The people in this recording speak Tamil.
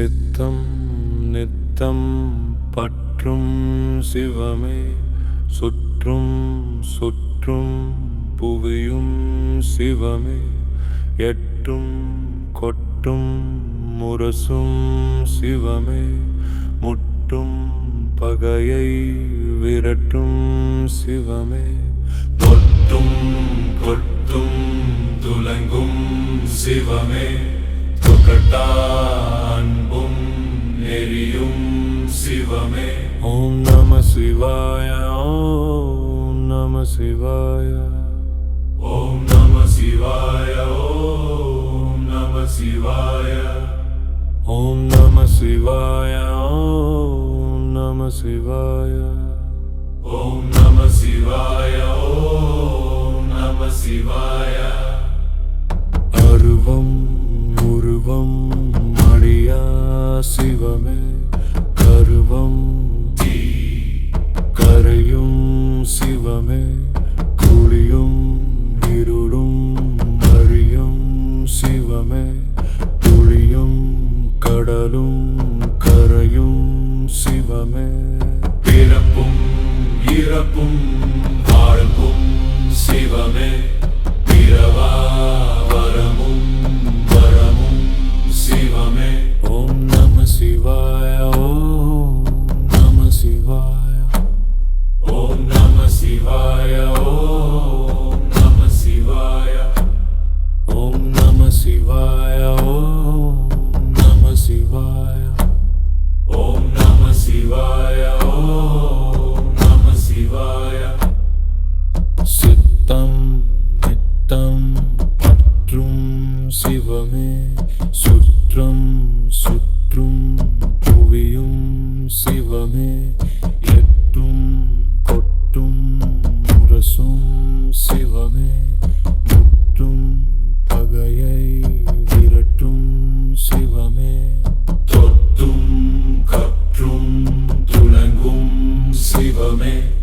சித்தம் நித்தம் பற்றும் சிவமே. சுற்றும் சுற்றும் புவியும் சிவமே. எட்டும் கொட்டும் முரசும் சிவமே. முட்டும் பகையை விரட்டும் சிவமே. தொட்டும் கொட்டும் துலங்கும் சிவமே. துக்கட்டான் அன்பும் எரியும் சிவமே ஓம் நம சிவாய ஓம் நம சிவாய ஓம் நம சிவாய ஓம் நம சிவாய ஓம் நம சிவாய ஓம் நம சிவாய ஓம் நம சிவாய ஓம் நம சிவாய சிவமே கருவம் கரையும் சிவமே குளியும் இருளும் மறியும் சிவமே துளியும் கடலும் கரையும் சிவமே. பிறப்பும் இறப்பும் வாழ்வும் சிவமே. சித்தம் நித்தம் மற்றும் சிவமே. சுற்றம் சுற்றும் புவியும் சிவமே. எட்டும் கொட்டும் முரசும் சிவமே. முற்றும் பகையை விரட்டும் சிவமே. தொட்டும் கற்றும் துணங்கும் சிவமே.